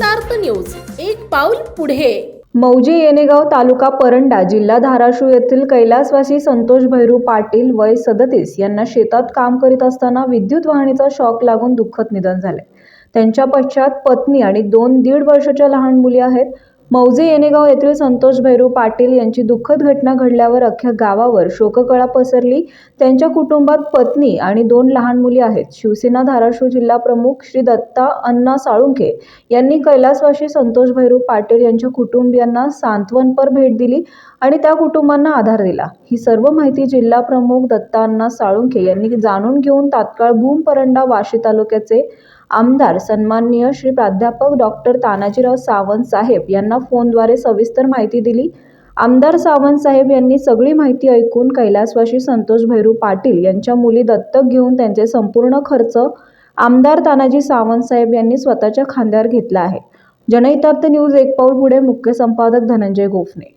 Siddharth news एक पाऊल पुढे. मौजी येणेगाव तालुका परंडा जिल्हा धाराशिव येथील कैलासवासी संतोष भैरू पाटील वय सदतीस यांना शेतात काम करीत असताना विद्युत वाहनीचा शॉक लागून दुःखद निधन झाले. त्यांच्या पश्चात पत्नी आणि दोन दीड वर्षाच्या लहान मुली आहेत. मौजे येणेगाव येथील संतोष भैरू पाटील यांची दुःखद घटना घडल्यावर अख्ख्या गावावर शोककळा पसरली. त्यांच्या कुटुंबात पत्नी आणि दोन लहान मुली आहेत. शिवसेना धाराशिव जिल्हा प्रमुख श्री दत्ता अण्णा साळुंखे यांनी कैलासवाशी संतोष भैरू पाटील यांच्या कुटुंबियांना सांत्वनपर भेट दिली आणि त्या कुटुंबांना आधार दिला. ही सर्व माहिती जिल्हा प्रमुख दत्ता अण्णा साळुंखे यांनी जाणून घेऊन तात्काळ भूम परंडा वाशी तालुक्याचे आमदार सन्माननीय श्री प्राध्यापक डॉक्टर तानाजीराव सावंत साहेब यांना फोनद्वारे सविस्तर माहिती दिली. आमदार सावंत साहेब यांनी सगळी माहिती ऐकून कैलासवाशी संतोष भैरू पाटील यांच्या मुली दत्तक घेऊन त्यांचे संपूर्ण खर्च आमदार तानाजी सावंत साहेब यांनी स्वतःच्या खांद्यावर घेतला आहे. जनहितार्थ न्यूज एक पाऊल पुढे मुख्य संपादक धनंजय गोफणे.